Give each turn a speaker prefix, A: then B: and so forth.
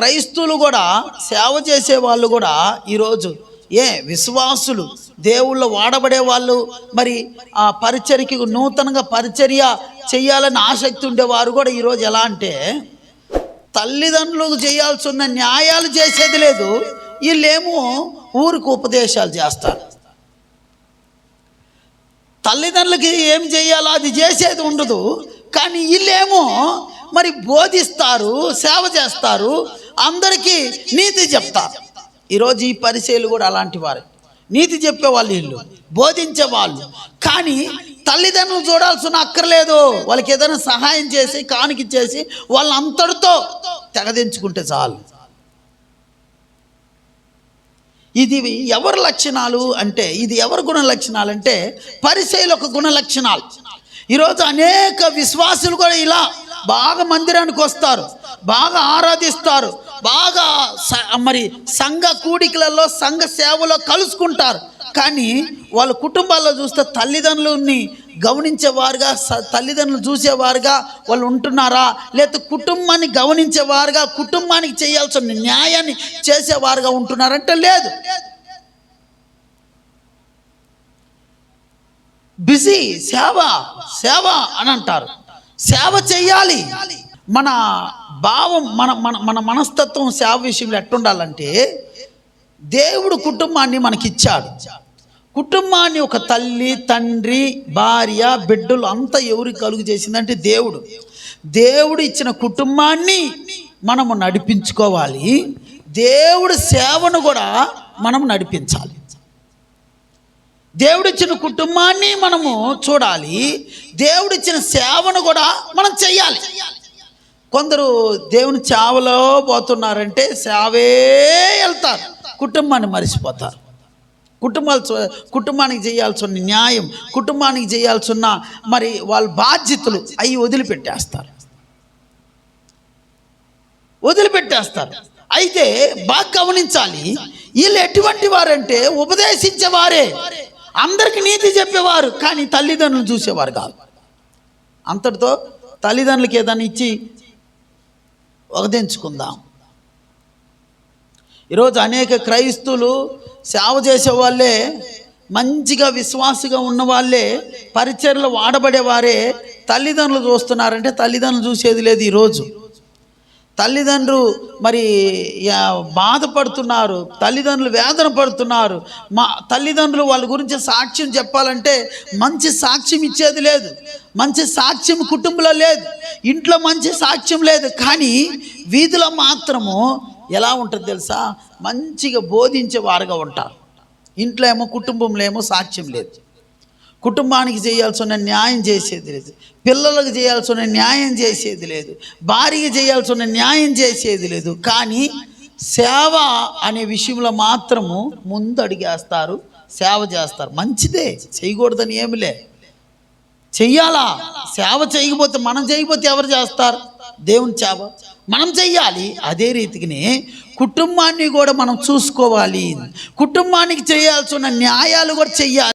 A: క్రైస్తువులు కూడా సేవ చేసే వాళ్ళు కూడా ఈరోజు ఏ విశ్వాసులు దేవుళ్ళు వాడబడే వాళ్ళు మరి ఆ పరిచర్కి నూతనంగా పరిచర్య చేయాలని ఆసక్తి ఉండేవారు కూడా ఈరోజు ఎలా అంటే తల్లిదండ్రులకు చేయాల్సిన న్యాయాలు చేసేది లేదు వీళ్ళేమో ఊరికి ఉపదేశాలు చేస్తారు. తల్లిదండ్రులకి ఏం చేయాలో అది చేసేది ఉండదు కానీ వీళ్ళేమో మరి బోధిస్తారు సేవ చేస్తారు అందరికీ నీతి చెప్తారు ఈరోజు ఈ పరిచయలు కూడా అలాంటి వారే. నీతి చెప్పేవాళ్ళు వీళ్ళు బోధించే వాళ్ళు. కానీ తల్లిదండ్రులు చూడాల్సిన అక్కర్లేదు. వాళ్ళకి ఏదైనా సహాయం చేసి కానికిచ్చేసి వాళ్ళ అంతటితో తెగదించుకుంటే చాలు. ఇది ఎవరి లక్షణాలు అంటే ఇది ఎవరి గుణ లక్షణాలు అంటే పరిశైలు ఒక గుణ లక్షణాలు. ఈరోజు అనేక విశ్వాసులు కూడా ఇలా బాగా మందిరానికి వస్తారు బాగా ఆరాధిస్తారు బాగా స- మరి సంఘ కూడికలలో సంఘ సేవలో కలుసుకుంటారు. కానీ వాళ్ళ కుటుంబాల్లో చూస్తే తల్లిదండ్రులని గమనించేవారుగా స- తల్లిదండ్రులు చూసేవారుగా వాళ్ళు ఉంటున్నారా? లేకపోతే కుటుంబాన్ని గమనించేవారుగా కుటుంబానికి చేయాల్సిన న్యాయాన్ని చేసేవారుగా ఉంటున్నారంటే లేదు. బిజీ సేవ సేవ అని అంటారు. సేవ చేయాలి. మన భావం మన మన మన మనస్తత్వం సేవ విషయంలో ఎట్టుండాలంటే దేవుడు కుటుంబాన్ని మనకిచ్చాడు. కుటుంబాన్ని ఒక తల్లి తండ్రి భార్య బిడ్డలు అంతా ఎవరికి కలుగు చేసిందంటే దేవుడు. దేవుడు ఇచ్చిన కుటుంబాన్ని మనము నడిపించుకోవాలి. దేవుడి సేవను కూడా మనం నడిపించాలి. దేవుడిచ్చిన కుటుంబాన్ని మనము చూడాలి. దేవుడిచ్చిన సేవను కూడా మనం చెయ్యాలి. కొందరు దేవుని చావలో పోతున్నారంటే సేవే వెళ్తారు. కుటుంబాన్ని మరిచిపోతారు. కుటుంబాలు కుటుంబానికి చేయాల్సిన న్యాయం కుటుంబానికి చేయాల్సిన మరి వాళ్ళ బాధ్యతలు అవి వదిలిపెట్టేస్తారు. వదిలిపెట్టేస్తారు. అయితే బాగా గమనించాలి వీళ్ళు ఎటువంటి వారంటే ఉపదేశించేవారే. అందరికి నీతి చెప్పేవారు కానీ తల్లిదండ్రులు చూసేవారు కాదు. అంతటితో తల్లిదండ్రులకి ఏదైనా ఇచ్చి వగదించుకుందాం ఈరోజు అనేక క్రైస్తువులు సేవ చేసే వాళ్ళే మంచిగా విశ్వాసగా ఉన్న వాళ్ళే పరిచర్లు వాడబడేవారే తల్లిదండ్రులు చూస్తున్నారంటే తల్లిదండ్రులు చూసేది లేదు ఈరోజు. తల్లిదండ్రులు మరి యా- బాధపడుతున్నారు తల్లిదండ్రులు వేదన పడుతున్నారు మా తల్లిదండ్రులు వాళ్ళ గురించి సాక్ష్యం చెప్పాలంటే మంచి సాక్ష్యం ఇచ్చేది లేదు. మంచి సాక్ష్యం కుటుంబంలో లేదు. ఇంట్లో మంచి సాక్ష్యం లేదు. కానీ వీధిలో మాత్రము ఎలా ఉంటుంది తెలుసా? మంచిగా బోధించేవారుగా ఉంటారు. ఇంట్లో ఏమో కుటుంబంలో ఏమో సాక్ష్యం లేదు. కుటుంబానికి చేయాల్సిన న్యాయం చేసేది లేదు. పిల్లలకు చేయాల్సిన న్యాయం చేసేది లేదు. భార్యకి చేయాల్సిన న్యాయం చేసేది లేదు. కానీ సేవ అనే విషయంలో మాత్రము ముందు అడిగేస్తారు సేవ చేస్తారు. మంచిదే చేయకూడదని ఏమిలే. చెయ్యాలా? సేవ చేయకపోతే మనం చేయకపోతే ఎవరు చేస్తారు? దేవుని సేవ. మనం చెయ్యాలి. అదే రీతికినే కుటుంబాన్ని కూడా మనం చూసుకోవాలి. కుటుంబానికి చేయాల్సిన న్యాయాలు కూడా చెయ్యాలి.